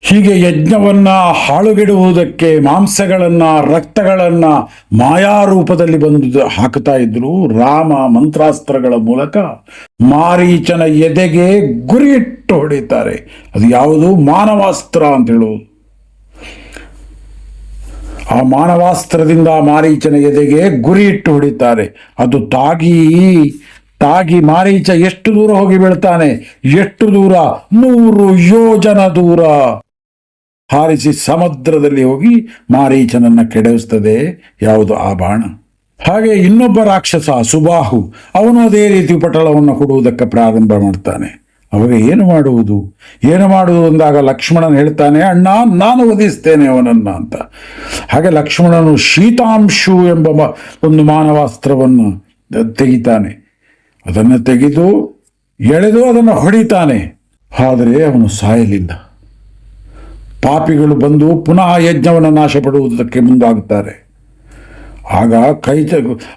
ಹೀಗೆ ಯಜ್ಞವನ್ನ ಹಾಳುಗೆಡುವುದಕ್ಕೆ ಮಾಂಸಗಳನ್ನ, ರಕ್ತಗಳನ್ನ ಮಾಯಾರೂಪದಲ್ಲಿ ಬಂದು ಹಾಕುತ್ತಾ ಇದ್ರು ರಾಮ ಮಂತ್ರಾಸ್ತ್ರಗಳ ಮೂಲಕ ಮಾರೀಚನ ಎದೆಗೆ ಗುರಿಯಿಟ್ಟು ಹೊಡಿತಾರೆ ಅದು ಯಾವುದು? ಮಾನವಾಸ್ತ್ರ ಅಂತ ಹೇಳುವುದು. ಆ ಮಾನವಾಸ್ತ್ರದಿಂದ ಮಾರೀಚನ ಎದೆಗೆ ಗುರಿ ಇಟ್ಟು ಹೊಡಿತಾರೆ ಅದು ತಾಗಿ ತಾಗಿ ಮಾರೀಚ ಎಷ್ಟು ದೂರ ಹೋಗಿ ಬೀಳ್ತಾನೆ? ಎಷ್ಟು ದೂರ? ನೂರು ಯೋಜನ ದೂರ. ಹಾರಿಸಿ ಸಮುದ್ರದಲ್ಲಿ ಹೋಗಿ ಮಾರೀಚನನ್ನ ಕೆಡವಿಸ್ತದೆ ಯಾವುದು ಆ ಬಾಣ. ಹಾಗೆ ಇನ್ನೊಬ್ಬ ರಾಕ್ಷಸ ಸುಬಾಹು, ಅವನು ಅದೇ ರೀತಿ ಪಟಳವನ್ನು ಕೊಡುವುದಕ್ಕೆ ಪ್ರಾರಂಭ ಮಾಡ್ತಾನೆ. ಅವಾಗ ಏನು ಮಾಡುವುದು? ಏನು ಮಾಡುವುದು ಅಂದಾಗ ಲಕ್ಷ್ಮಣನ್ ಹೇಳ್ತಾನೆ, ಅಣ್ಣ, ನಾನು ವಧಿಸ್ತೇನೆ ಅವನನ್ನ ಅಂತ. ಹಾಗೆ ಲಕ್ಷ್ಮಣನು ಶೀತಾಂಶು ಎಂಬ ಒಂದು ಮಾನವಾಸ್ತ್ರವನ್ನು ತೆಗಿತಾನೆ. ಅದನ್ನು ತೆಗೆದು ಎಳೆದು ಅದನ್ನು ಹೊಡಿತಾನೆ. ಆದರೆ ಅವನು ಸಾಯಲಿಲ್ಲ. ಪಾಪಿಗಳು ಬಂದು ಪುನಃ ಯಜ್ಞವನ್ನು ನಾಶಪಡುವುದಕ್ಕೆ ಮುಂದಾಗುತ್ತಾರೆ. ಆಗ ಕೈ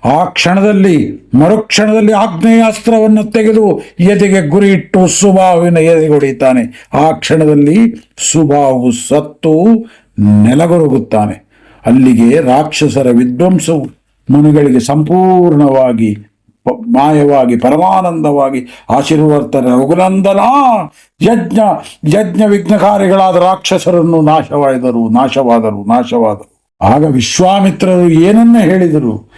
ಆ ಕ್ಷಣದಲ್ಲಿ, ಮರುಕ್ಷಣದಲ್ಲಿ ಆಗ್ನೇಯಾಸ್ತ್ರವನ್ನು ತೆಗೆದು ಎದೆಗೆ ಗುರಿ ಇಟ್ಟು ಸುಬಾಹುವಿನ ಎದೆಗೆ ಹೊಡೆಯುತ್ತಾನೆ. ಆ ಕ್ಷಣದಲ್ಲಿ ಸುಬಾಹು ಸತ್ತು ನೆಲಗೊರಗುತ್ತಾನೆ. ಅಲ್ಲಿಗೆ ರಾಕ್ಷಸರ ವಿಧ್ವಂಸವು ಮುನಿಗಳಿಗೆ ಸಂಪೂರ್ಣವಾಗಿ ಮಾಯವಾಗಿ, ಪರಮಾನಂದವಾಗಿ ಆಶೀರ್ವರ್ತನೆ ರಘುನಂದನ, ಯಜ್ಞ ಯಜ್ಞ ವಿಘ್ನಕಾರಿಗಳಾದ ರಾಕ್ಷಸರನ್ನು ನಾಶವಾದರು ನಾಶವಾದರು ನಾಶವಾದರು. ಆಗ ವಿಶ್ವಾಮಿತ್ರರು ಏನನ್ನ ಹೇಳಿದರು?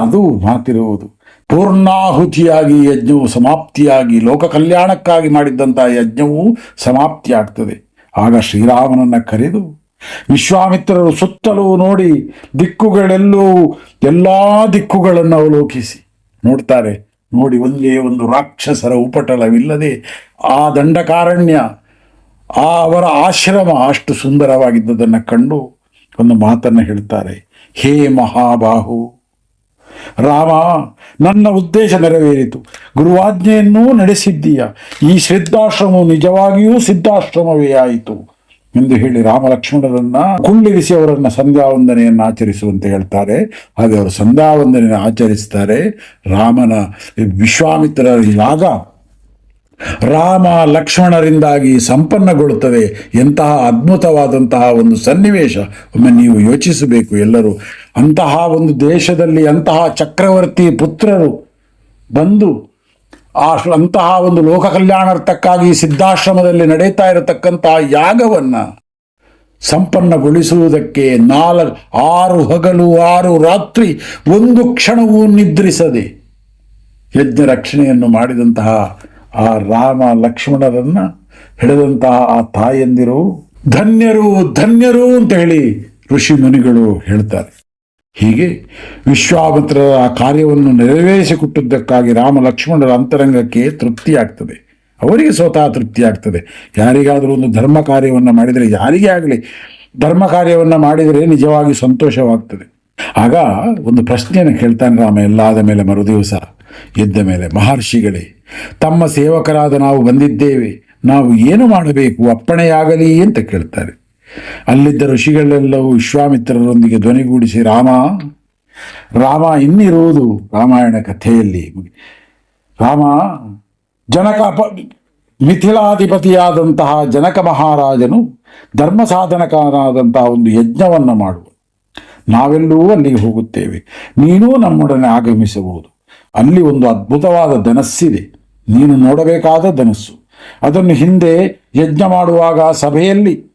ಅದು ಮಾತಿರುವುದು. ಪೂರ್ಣಾಹುತಿಯಾಗಿ ಯಜ್ಞವು ಸಮಾಪ್ತಿಯಾಗಿ, ಲೋಕ ಕಲ್ಯಾಣಕ್ಕಾಗಿ ಮಾಡಿದ್ದಂತಹ ಯಜ್ಞವು ಸಮಾಪ್ತಿಯಾಗ್ತದೆ. ಆಗ ಶ್ರೀರಾಮನನ್ನು ಕರೆದು, ವಿಶ್ವಾಮಿತ್ರರು ಸುತ್ತಲೂ ನೋಡಿ ದಿಕ್ಕುಗಳೆಲ್ಲೂ ಎಲ್ಲಾ ದಿಕ್ಕುಗಳನ್ನು ಅವಲೋಕಿಸಿ. ನೋಡ್ತಾರೆ, ನೋಡಿ ಒಂದೇ ಒಂದು ರಾಕ್ಷಸರ ಉಪಟಳವಿಲ್ಲದೆ ಆ ದಂಡಕಾರಣ್ಯ, ಆ ಅವರ ಆಶ್ರಮ ಅಷ್ಟು ಸುಂದರವಾಗಿದ್ದುದನ್ನು ಕಂಡು ಒಂದು ಮಾತನ್ನು ಹೇಳ್ತಾರೆ, ಹೇ ಮಹಾಬಾಹು, ರಾಮ, ನನ್ನ ಉದ್ದೇಶ ನೆರವೇರಿತು. ಗುರುವಾಜ್ಞೆಯನ್ನೂ ನಡೆಸಿದ್ದೀಯ. ಈ ಸಿದ್ಧಾಶ್ರಮವು ನಿಜವಾಗಿಯೂ ಸಿದ್ಧಾಶ್ರಮವೇ ಆಯಿತು. ಎಂದು ಹೇಳಿ ರಾಮ ಲಕ್ಷ್ಮಣರನ್ನ ಕುಳ್ಳಿರಿಸಿ ಅವರನ್ನ ಸಂಧ್ಯಾ ವಂದನೆಯನ್ನು ಆಚರಿಸುವಂತೆ ಹೇಳ್ತಾರೆ. ಹಾಗೆ ಅವರು ಸಂಧ್ಯಾ ವಂದನೆಯನ್ನು ಆಚರಿಸ್ತಾರೆ. ರಾಮನ ವಿಶ್ವಾಮಿತ್ರ ಯಾಗ ರಾಮ ಲಕ್ಷ್ಮಣರಿಂದಾಗಿ ಸಂಪನ್ನಗೊಳ್ಳುತ್ತದೆ ಎಂತಹ ಅದ್ಭುತವಾದಂತಹ ಒಂದು ಸನ್ನಿವೇಶ ಒಮ್ಮೆ ನೀವು ಯೋಚಿಸಬೇಕು ಎಲ್ಲರೂ. ಅಂತಹ ಒಂದು ದೇಶದಲ್ಲಿ ಅಂತಹ ಚಕ್ರವರ್ತಿ ಪುತ್ರರು ಬಂದು ಆ ಅಂತಹ ಒಂದು ಲೋಕ ಕಲ್ಯಾಣಾರ್ಥಕ್ಕಾಗಿ ಸಿದ್ಧಾಶ್ರಮದಲ್ಲಿ ನಡೀತಾ ಇರತಕ್ಕಂತಹ ಯಾಗವನ್ನ ಸಂಪನ್ನಗೊಳಿಸುವುದಕ್ಕೆ ನಾಲ್ಕು ಆರು ಹಗಲು ಆರು ರಾತ್ರಿ ಒಂದು ಕ್ಷಣವೂ ನಿದ್ರಿಸದೆ ಯಜ್ಞ ರಕ್ಷಣೆಯನ್ನು ಮಾಡಿದಂತಹ ಆ ರಾಮ ಲಕ್ಷ್ಮಣರನ್ನ ಹಿಡಿದಂತಹ ಆ ತಾಯಂದಿರು ಧನ್ಯರು ಧನ್ಯರು ಅಂತ ಹೇಳಿ ಋಷಿ ಮುನಿಗಳು ಹೇಳ್ತಾರೆ. ಹೀಗೆ ವಿಶ್ವಾಮಿತ್ರರ ಆ ಕಾರ್ಯವನ್ನು ನೆರವೇರಿಸಿಕೊಟ್ಟದ್ದಕ್ಕಾಗಿ ರಾಮ ಲಕ್ಷ್ಮಣರ ಅಂತರಂಗಕ್ಕೆ ತೃಪ್ತಿಯಾಗ್ತದೆ. ಅವರಿಗೆ ಸ್ವತಃ ತೃಪ್ತಿಯಾಗ್ತದೆ. ಯಾರಿಗಾದರೂ ಒಂದು ಧರ್ಮ ಕಾರ್ಯವನ್ನು ಮಾಡಿದರೆ ಯಾರಿಗೆ ಆಗಲಿ, ಧರ್ಮ ಕಾರ್ಯವನ್ನು ಮಾಡಿದರೆ ನಿಜವಾಗಿ ಸಂತೋಷವಾಗ್ತದೆ. ಆಗ ಒಂದು ಪ್ರಶ್ನೆಯನ್ನು ಕೇಳ್ತಾನೆ ರಾಮ, ಎಲ್ಲಾದ ಮೇಲೆ ಮರುದಿವಸ ಎದ್ದ ಮೇಲೆ, ಮಹರ್ಷಿಗಳೇ, ತಮ್ಮ ಸೇವಕರಾದ ನಾವು ಬಂದಿದ್ದೇವೆ, ನಾವು ಏನು ಮಾಡಬೇಕು, ಅಪ್ಪಣೆಯಾಗಲಿ? ಅಂತ ಕೇಳ್ತಾರೆ. ಅಲ್ಲಿದ್ದ ಋಷಿಗಳೆಲ್ಲವೂ ವಿಶ್ವಾಮಿತ್ರರೊಂದಿಗೆ ಧ್ವನಿಗೂಡಿಸಿ, ರಾಮ ರಾಮ, ಇನ್ನಿರುವುದು ರಾಮಾಯಣ ಕಥೆಯಲ್ಲಿ. ರಾಮ, ಜನಕ ಮಿಥಿಲಾಧಿಪತಿಯಾದಂತಹ ಜನಕ ಮಹಾರಾಜನು ಧರ್ಮ ಸಾಧನಕನಾದಂತಹ ಒಂದು ಯಜ್ಞವನ್ನು ಮಾಡುವ ನಾವೆಲ್ಲೂ ಅಲ್ಲಿಗೆ ಹೋಗುತ್ತೇವೆ. ನೀನೂ ನಮ್ಮೊಡನೆ ಆಗಮಿಸಬಹುದು. ಅಲ್ಲಿ ಒಂದು ಅದ್ಭುತವಾದ ಧನಸ್ಸಿದೆ. ನೀನು ನೋಡಬೇಕಾದ ಧನಸ್ಸು. ಅದನ್ನು ಹಿಂದೆ ಯಜ್ಞ ಮಾಡುವಾಗ ಸಭೆಯಲ್ಲಿ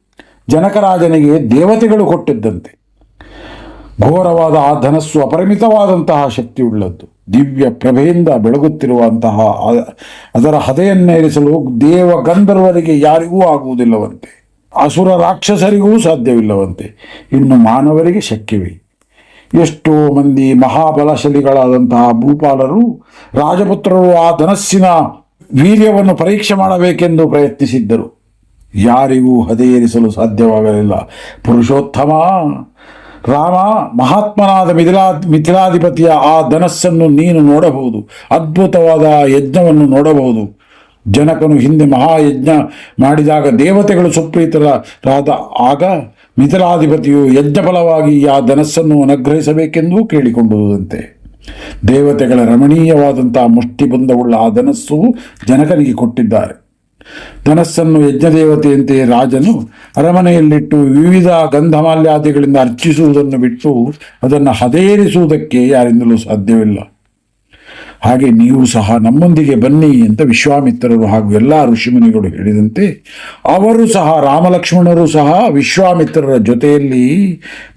ಜನಕರಾಜನಿಗೆ ದೇವತೆಗಳು ಕೊಟ್ಟಿದ್ದಂತೆ. ಘೋರವಾದ ಆ ಧನಸ್ಸು ಅಪರಿಮಿತವಾದಂತಹ ಶಕ್ತಿಯುಳ್ಳದ್ದು. ದಿವ್ಯ ಪ್ರಭೆಯಿಂದ ಬೆಳಗುತ್ತಿರುವಂತಹ ಅದರ ಹದೆಯನ್ನೇರಿಸಲು ದೇವ ಗಂಧರ್ವರಿಗೆ ಯಾರಿಗೂ ಆಗುವುದಿಲ್ಲವಂತೆ. ಅಸುರ ರಾಕ್ಷಸರಿಗೂ ಸಾಧ್ಯವಿಲ್ಲವಂತೆ. ಇನ್ನು ಮಾನವರಿಗೆ ಶಕ್ಯವೇ. ಎಷ್ಟೋ ಮಂದಿ ಮಹಾಬಲಶಲಿಗಳಾದಂತಹ ಭೂಪಾಲರು ರಾಜಪುತ್ರರು ಆ ಧನಸ್ಸಿನ ವೀರ್ಯವನ್ನು ಪರೀಕ್ಷೆ ಮಾಡಬೇಕೆಂದು ಪ್ರಯತ್ನಿಸಿದ್ದರು. ಯಾರಿಗೂ ಹದೆಯೇರಿಸಲು ಸಾಧ್ಯವಾಗಲಿಲ್ಲ. ಪುರುಷೋತ್ತಮ, ರಾಮ, ಮಹಾತ್ಮನಾದ ಮಿಥಿಲಾ, ಮಿಥಿಲಾಧಿಪತಿಯ ಆ ಧನಸ್ಸನ್ನು ನೀನು ನೋಡಬಹುದು. ಅದ್ಭುತವಾದ ಯಜ್ಞವನ್ನು ನೋಡಬಹುದು. ಜನಕನು ಹಿಂದೆ ಮಹಾಯಜ್ಞ ಮಾಡಿದಾಗ ದೇವತೆಗಳು ಸುಪ್ರೀತರಾದ ಆಗ ಮಿಥಿಲಾಧಿಪತಿಯು ಯಜ್ಞಫಲವಾಗಿ ಆ ಧನಸ್ಸನ್ನು ಅನುಗ್ರಹಿಸಬೇಕೆಂದೂ ಕೇಳಿಕೊಂಡುದಂತೆ ದೇವತೆಗಳ ರಮಣೀಯವಾದಂಥ ಮುಷ್ಟಿಬಂಧವುಳ್ಳ ಆ ಧನಸ್ಸು ಜನಕನಿಗೆ ಕೊಟ್ಟಿದ್ದಾರೆ. ಧನಸ್ಸನ್ನು ಯಜ್ಞದೇವತೆಯಂತೆ ರಾಜನು ಅರಮನೆಯಲ್ಲಿಟ್ಟು ವಿವಿಧ ಗಂಧಮಾಲ್ಯಾದಿಗಳಿಂದ ಅರ್ಚಿಸುವುದನ್ನು ಬಿಟ್ಟು ಅದನ್ನು ಹದೇರಿಸುವುದಕ್ಕೆ ಯಾರಿಂದಲೂ ಸಾಧ್ಯವಿಲ್ಲ. ಹಾಗೆ ನೀವು ಸಹ ನಮ್ಮೊಂದಿಗೆ ಬನ್ನಿ ಅಂತ ವಿಶ್ವಾಮಿತ್ರರು ಹಾಗೂ ಎಲ್ಲ ಋಷಿಮುನಿಗಳು ಹೇಳಿದಂತೆ, ಅವರು ಸಹ ರಾಮಲಕ್ಷ್ಮಣರು ಸಹ ವಿಶ್ವಾಮಿತ್ರರ ಜೊತೆಯಲ್ಲಿ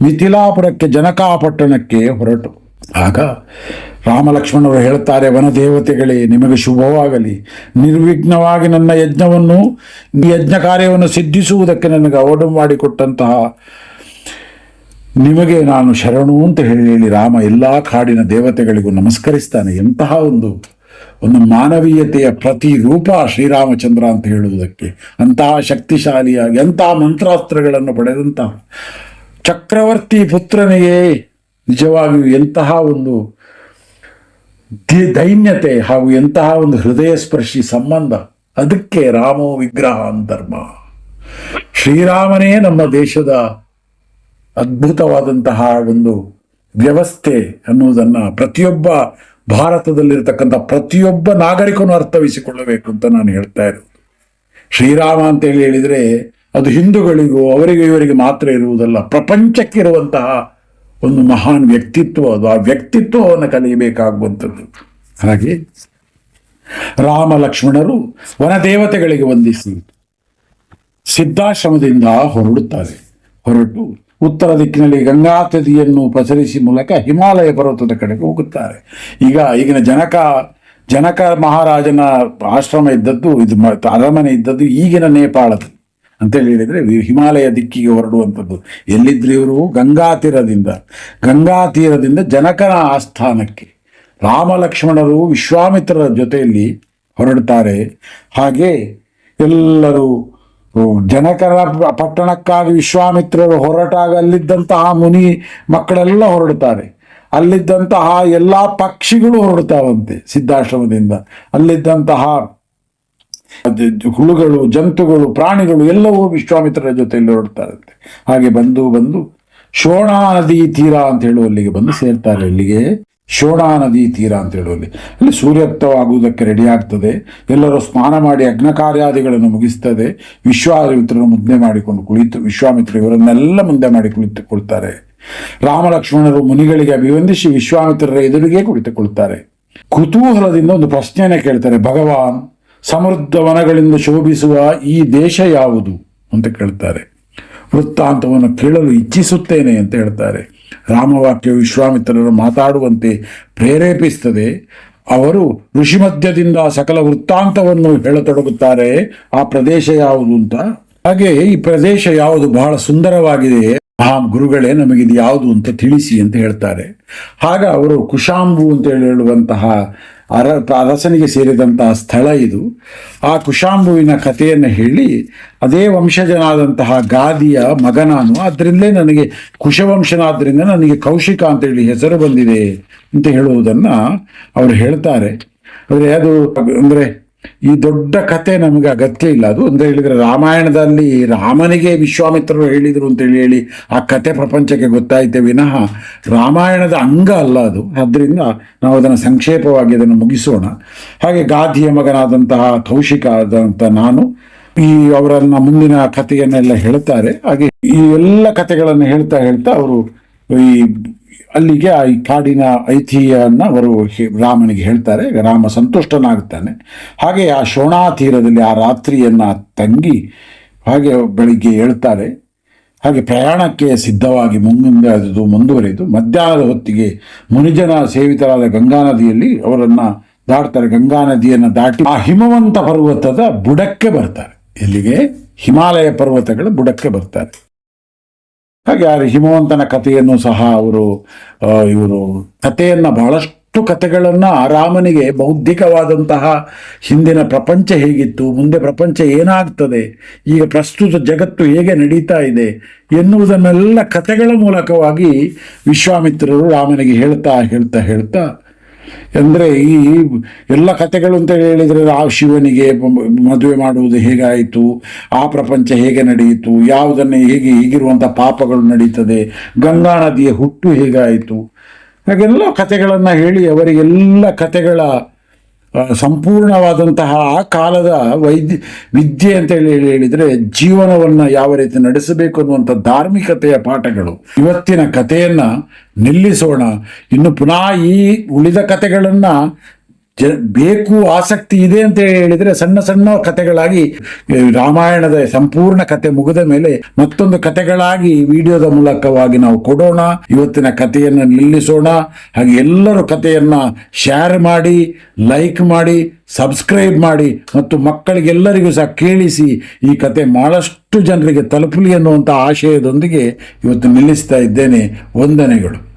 ಮಿಥಿಲಾಪುರಕ್ಕೆ ಜನಕಾಪಟ್ಟಣಕ್ಕೆ ಹೊರಟು ಆಗ ರಾಮಲಕ್ಷ್ಮಣರು ಹೇಳ್ತಾರೆ ವನದೇವತೆಗಳೇ ನಿಮಗೆ ಶುಭವಾಗಲಿ. ನಿರ್ವಿಘ್ನವಾಗಿ ನನ್ನ ಯಜ್ಞವನ್ನು, ಯಜ್ಞ ಕಾರ್ಯವನ್ನು ಸಿದ್ಧಿಸುವುದಕ್ಕೆ ನನಗೆ ಅವಡು ಮಾಡಿಕೊಟ್ಟಂತಹ ನಿಮಗೆ ನಾನು ಶರಣು ಅಂತ ಹೇಳಿ ಹೇಳಿ ರಾಮ ಎಲ್ಲ ಕಾಡಿನ ದೇವತೆಗಳಿಗೂ ನಮಸ್ಕರಿಸ್ತಾನೆ. ಎಂತಹ ಒಂದು ಒಂದು ಮಾನವೀಯತೆಯ ಪ್ರತಿರೂಪ ಶ್ರೀರಾಮಚಂದ್ರ ಅಂತ ಹೇಳುವುದಕ್ಕೆ, ಅಂತಹ ಶಕ್ತಿಶಾಲಿಯಾಗಿ, ಅಂತಹ ಮಂತ್ರಾಸ್ತ್ರಗಳನ್ನು ಪಡೆದಂತಹ ಚಕ್ರವರ್ತಿ ಪುತ್ರನಿಗೆ ನಿಜವಾಗಿಯೂ ಎಂತಹ ಒಂದು ಧಿ- ದೈನ್ಯತೆ ಹಾಗೂ ಎಂತಹ ಒಂದು ಹೃದಯ ಸ್ಪರ್ಶಿ ಸಂಬಂಧ, ಅದಕ್ಕೆ ರಾಮೋ ವಿಗ್ರಹ ಧರ್ಮ. ಶ್ರೀರಾಮನೇ ನಮ್ಮ ದೇಶದ ಅದ್ಭುತವಾದಂತಹ ಒಂದು ವ್ಯವಸ್ಥೆ ಅನ್ನುವುದನ್ನ ಪ್ರತಿಯೊಬ್ಬ ಭಾರತದಲ್ಲಿರತಕ್ಕಂಥ ಪ್ರತಿಯೊಬ್ಬ ನಾಗರಿಕನು ಅರ್ಥವಿಸಿಕೊಳ್ಳಬೇಕು ಅಂತ ನಾನು ಹೇಳ್ತಾ ಇರೋದು. ಶ್ರೀರಾಮ ಅಂತೇಳಿ ಹೇಳಿದರೆ ಅದು ಹಿಂದೂಗಳಿಗೂ ಅವರಿಗೂ ಇವರಿಗೆ ಮಾತ್ರ ಇರುವುದಲ್ಲ, ಪ್ರಪಂಚಕ್ಕಿರುವಂತಹ ಒಂದು ಮಹಾನ್ ವ್ಯಕ್ತಿತ್ವ ಅದು. ಆ ವ್ಯಕ್ತಿತ್ವವನ್ನು ಕಲಿಯಬೇಕಾಗುವಂಥದ್ದು. ಹಾಗೆ ರಾಮ ಲಕ್ಷ್ಮಣರು ವನದೇವತೆಗಳಿಗೆ ವಂದಿಸಿ ಸಿದ್ಧಾಶ್ರಮದಿಂದ ಹೊರಡುತ್ತಾರೆ. ಹೊರಟು ಉತ್ತರ ದಿಕ್ಕಿನಲ್ಲಿ ಗಂಗಾ ತದಿಯನ್ನು ಪಸರಿಸಿ ಮೂಲಕ ಹಿಮಾಲಯ ಪರ್ವತದ ಕಡೆಗೆ ಹೋಗುತ್ತಾರೆ. ಈಗ ಈಗಿನ ಜನಕ ಜನಕ ಮಹಾರಾಜನ ಆಶ್ರಮ ಇದ್ದದ್ದು, ಇದು ಅರಮನೆ ಇದ್ದದ್ದು ಈಗಿನ ನೇಪಾಳದಲ್ಲಿ ಅಂತೇಳಿ ಹೇಳಿದರೆ ಹಿಮಾಲಯ ದಿಕ್ಕಿಗೆ ಹೊರಡುವಂಥದ್ದು. ಎಲ್ಲಿದ್ರು ಇವರು? ಗಂಗಾ ತೀರದಿಂದ. ಗಂಗಾ ತೀರದಿಂದ ಜನಕನ ಆಸ್ಥಾನಕ್ಕೆ. ರಾಮಲಕ್ಷ್ಮಣರು ವಿಶ್ವಾಮಿತ್ರರ ಜೊತೆಯಲ್ಲಿ ಹೊರಡ್ತಾರೆ. ಹಾಗೆ ಎಲ್ಲರೂ ಜನಕರ ಪಟ್ಟಣಕ್ಕಾಗಿ ವಿಶ್ವಾಮಿತ್ರರು ಹೊರಟಾಗ ಅಲ್ಲಿದ್ದಂತಹ ಮುನಿ ಮಕ್ಕಳೆಲ್ಲ ಹೊರಡ್ತಾರೆ. ಅಲ್ಲಿದ್ದಂತಹ ಎಲ್ಲ ಪಕ್ಷಿಗಳು ಹೊರಡ್ತಾವಂತೆ ಸಿದ್ಧಾಶ್ರಮದಿಂದ. ಅಲ್ಲಿದ್ದಂತಹ ಹುಳುಗಳು, ಜಂತುಗಳು, ಪ್ರಾಣಿಗಳು ಎಲ್ಲವೂ ವಿಶ್ವಾಮಿತ್ರರ ಜೊತೆಯಲ್ಲಿ ಹೊರಡ್ತಾರಂತೆ ಹಾಗೆ ಬಂದು ಬಂದು ಶೋಣಾ ನದಿ ತೀರ ಅಂತ ಹೇಳುವಲ್ಲಿಗೆ ಬಂದು ಸೇರ್ತಾರೆ. ಅಲ್ಲಿಗೆ ಶೋಣಾ ನದಿ ತೀರ ಅಂತ ಹೇಳುವಲ್ಲಿ ಅಲ್ಲಿ. ಸೂರ್ಯಾಸ್ತವಾಗುವುದಕ್ಕೆ ರೆಡಿ ಆಗ್ತದೆ. ಎಲ್ಲರೂ ಸ್ನಾನ ಮಾಡಿ ಅಗ್ನ ಕಾರ್ಯಾದಿಗಳನ್ನು ಮುಗಿಸ್ತದೆ. ವಿಶ್ವಾಮಿತ್ರರು ಮುಂದೆ ಮಾಡಿಕೊಂಡು ಕುಳಿತು, ವಿಶ್ವಾಮಿತ್ರ ಇವರನ್ನೆಲ್ಲ ಮುಂದೆ ಮಾಡಿ ಕುಳಿತುಕೊಳ್ತಾರೆ. ರಾಮ ಲಕ್ಷ್ಮಣರು ಮುನಿಗಳಿಗೆ ಅಭಿವಂದಿಸಿ ವಿಶ್ವಾಮಿತ್ರರ ಎದುರಿಗೆ ಕುಳಿತುಕೊಳ್ತಾರೆ. ಕುತೂಹಲದಿಂದ ಒಂದು ಪ್ರಶ್ನೆಯನ್ನೇ ಕೇಳ್ತಾರೆ, ಭಗವಾನ್ ಸಮೃದ್ಧ ವನಗಳಿಂದ ಶೋಭಿಸುವ ಈ ದೇಶ ಯಾವುದು ಅಂತ ಕೇಳ್ತಾರೆ. ವೃತ್ತಾಂತವನ್ನು ಕೇಳಲು ಇಚ್ಛಿಸುತ್ತೇನೆ ಅಂತ ಹೇಳ್ತಾರೆ. ರಾಮವಾಕ್ಯ ವಿಶ್ವಾಮಿತ್ರರು ಮಾತಾಡುವಂತೆ ಪ್ರೇರೇಪಿಸ್ತದೆ ಅವರು ಋಷಿಮಧ್ಯದಿಂದ ಸಕಲ ವೃತ್ತಾಂತವನ್ನು ಹೇಳತೊಡಗುತ್ತಾರೆ. ಆ ಪ್ರದೇಶ ಯಾವುದು ಅಂತ? ಹಾಗೆ ಈ ಪ್ರದೇಶ ಯಾವುದು ಬಹಳ ಸುಂದರವಾಗಿದೆ. ಆ ಗುರುಗಳೇ ನಮಗಿದು ಯಾವುದು ಅಂತ ತಿಳಿಸಿ ಅಂತ ಹೇಳ್ತಾರೆ. ಆಗ ಅವರು ಕುಶಾಂಬು ಅಂತ ಹೇಳಿ ಹೇಳುವಂತಹ ಅರ ಅರಸನಿಗೆ ಸೇರಿದಂತಹ ಸ್ಥಳ ಇದು. ಆ ಕುಶಾಂಬುವಿನ ಕಥೆಯನ್ನು ಹೇಳಿ ಅದೇ ವಂಶಜನಾದಂತಹ ಗಾದಿಯ ಮಗ ನಾನು ಅದರಿಂದಲೇ ನನಗೆ ಕುಶವಂಶನಾದ್ರಿಂದ ನನಗೆ ಕೌಶಿಕ ಅಂತೇಳಿ ಹೆಸರು ಬಂದಿದೆ ಅಂತ ಹೇಳುವುದನ್ನು ಅವರು ಹೇಳ್ತಾರೆ. ಅಂದರೆ ಅದು ಅಂದರೆ ಈ ದೊಡ್ಡ ಕತೆ ನಮಗೆ ಅಗತ್ಯ ಇಲ್ಲ. ಅದು ಅಂತ ಹೇಳಿದ್ರೆ ರಾಮಾಯಣದಲ್ಲಿ ರಾಮನಿಗೆ ವಿಶ್ವಾಮಿತ್ರರು ಹೇಳಿದರು ಅಂತೇಳಿ ಹೇಳಿ ಆ ಕತೆ ಪ್ರಪಂಚಕ್ಕೆ ಗೊತ್ತಾಯಿತೆ ವಿನಃ ರಾಮಾಯಣದ ಅಂಗ ಅಲ್ಲ ಅದು. ಆದ್ದರಿಂದ ನಾವು ಅದನ್ನು ಸಂಕ್ಷೇಪವಾಗಿ ಅದನ್ನು ಮುಗಿಸೋಣ. ಹಾಗೆ ಗಾದಿಯ ಮಗನಾದಂತಹ ಕೌಶಿಕ ಆದಂಥ ನಾನು ಈ ಅವರನ್ನ ಮುಂದಿನ ಕಥೆಯನ್ನೆಲ್ಲ ಹೇಳ್ತಾರೆ. ಹಾಗೆ ಈ ಎಲ್ಲ ಕಥೆಗಳನ್ನು ಹೇಳ್ತಾ ಹೇಳ್ತಾ ಅವರು ಈ ಅಲ್ಲಿಗೆ ಆ ಈ ಕಾಡಿನ ಐತಿಹ್ಯವನ್ನು ಅವರು ರಾಮನಿಗೆ ಹೇಳ್ತಾರೆ. ರಾಮ ಸಂತುಷ್ಟನಾಗುತ್ತಾನೆ. ಹಾಗೆ ಆ ಶೋಣಾ ತೀರದಲ್ಲಿ ಆ ರಾತ್ರಿಯನ್ನು ತಂಗಿ ಹಾಗೆ ಬೆಳಿಗ್ಗೆ ಹೇಳ್ತಾರೆ. ಹಾಗೆ ಪ್ರಯಾಣಕ್ಕೆ ಸಿದ್ಧವಾಗಿ ಮುಂದುವರೆದು, ಮುಂದುವರಿದು ಮಧ್ಯಾಹ್ನದ ಹೊತ್ತಿಗೆ ಮುನಿಜನ ಸೇವಿತರಾದ ಗಂಗಾ ನದಿಯಲ್ಲಿ ಅವರನ್ನು ದಾಟ್ತಾರೆ. ಗಂಗಾ ನದಿಯನ್ನು ದಾಟಿ ಆ ಹಿಮವಂತ ಪರ್ವತದ ಬುಡಕ್ಕೆ ಬರ್ತಾರೆ. ಇಲ್ಲಿಗೆ ಹಿಮಾಲಯ ಪರ್ವತಗಳ ಬುಡಕ್ಕೆ ಬರ್ತಾರೆ. ಹಾಗೆ ಆ ಹಿಮವಂತನ ಕಥೆಯನ್ನು ಸಹ ಅವರು ಇವರು ಕಥೆಯನ್ನ ಬಹಳಷ್ಟು ಕಥೆಗಳನ್ನ ರಾಮನಿಗೆ ಬೌದ್ಧಿಕವಾದಂತಹ ಹಿಂದಿನ ಪ್ರಪಂಚ ಹೇಗಿತ್ತು, ಮುಂದೆ ಪ್ರಪಂಚ ಏನಾಗ್ತದೆ, ಈಗ ಪ್ರಸ್ತುತ ಜಗತ್ತು ಹೇಗೆ ನಡೀತಾ ಇದೆ ಎನ್ನುವುದನ್ನೆಲ್ಲ ಕಥೆಗಳ ಮೂಲಕವಾಗಿ ವಿಶ್ವಾಮಿತ್ರರು ರಾಮನಿಗೆ ಹೇಳ್ತಾ ಹೇಳ್ತಾ ಹೇಳ್ತಾ ಅಂದರೆ ಈ ಎಲ್ಲ ಕಥೆಗಳು ಅಂತ ಹೇಳಿದರೆ ಆ ಶಿವನಿಗೆ ಮದುವೆ ಮಾಡುವುದು ಹೇಗಾಯಿತು? ಆ ಪ್ರಪಂಚ ಹೇಗೆ ನಡೆಯಿತು? ಯಾವುದನ್ನು ಹೇಗೆ ಹೀಗಿರುವಂಥ ಪಾಪಗಳು ನಡೀತದೆ? ಗಂಗಾ ನದಿಯ ಹುಟ್ಟು ಹೇಗಾಯಿತು? ಹಾಗೆಲ್ಲ ಕಥೆಗಳನ್ನು ಹೇಳಿ ಅವರಿಗೆಲ್ಲ ಕಥೆಗಳ ಆ, ಸಂಪೂರ್ಣವಾದಂತಹ ಆ ಕಾಲದ ವೈದ್ಯ, ವಿದ್ಯೆ ಅಂತ ಹೇಳಿ ಹೇಳಿದರೆ ಜೀವನವನ್ನು ಯಾವ ರೀತಿ ನಡೆಸಬೇಕು ಅನ್ನುವಂಥ ಧಾರ್ಮಿಕತೆಯ ಪಾಠಗಳು. ಇವತ್ತಿನ ಕಥೆಯನ್ನು ನಿಲ್ಲಿಸೋಣ. ಇನ್ನು ಪುನಃ ಈ ಉಳಿದ ಕಥೆಗಳನ್ನು ಜ ಬೇಕು ಆಸಕ್ತಿ ಇದೆ ಅಂತ ಹೇಳಿದರೆ ಸಣ್ಣ ಸಣ್ಣ ಕಥೆಗಳಾಗಿ ರಾಮಾಯಣದ ಸಂಪೂರ್ಣ ಕತೆ ಮುಗಿದ ಮೇಲೆ ಮತ್ತೊಂದು ಕಥೆಗಳಾಗಿ ವಿಡಿಯೋದ ಮೂಲಕವಾಗಿ ನಾವು ಕೊಡೋಣ, ಇವತ್ತಿನ ಕಥೆಯನ್ನು ನಿಲ್ಲಿಸೋಣ. ಹಾಗೆ ಎಲ್ಲರೂ ಕಥೆಯನ್ನ ಶೇರ್ ಮಾಡಿ ಲೈಕ್ ಮಾಡಿ ಸಬ್ಸ್ಕ್ರೈಬ್ ಮಾಡಿ ಮತ್ತು ಮಕ್ಕಳಿಗೆಲ್ಲರಿಗೂ ಸಹ ಕೇಳಿಸಿ ಈ ಕತೆ ಬಹಳಷ್ಟು ಜನರಿಗೆ ತಲುಪಲಿ ಅನ್ನುವಂಥ ಆಶಯದೊಂದಿಗೆ ಇವತ್ತು ನಿಲ್ಲಿಸ್ತಾ ಇದ್ದೇನೆ. ವಂದನೆಗಳು.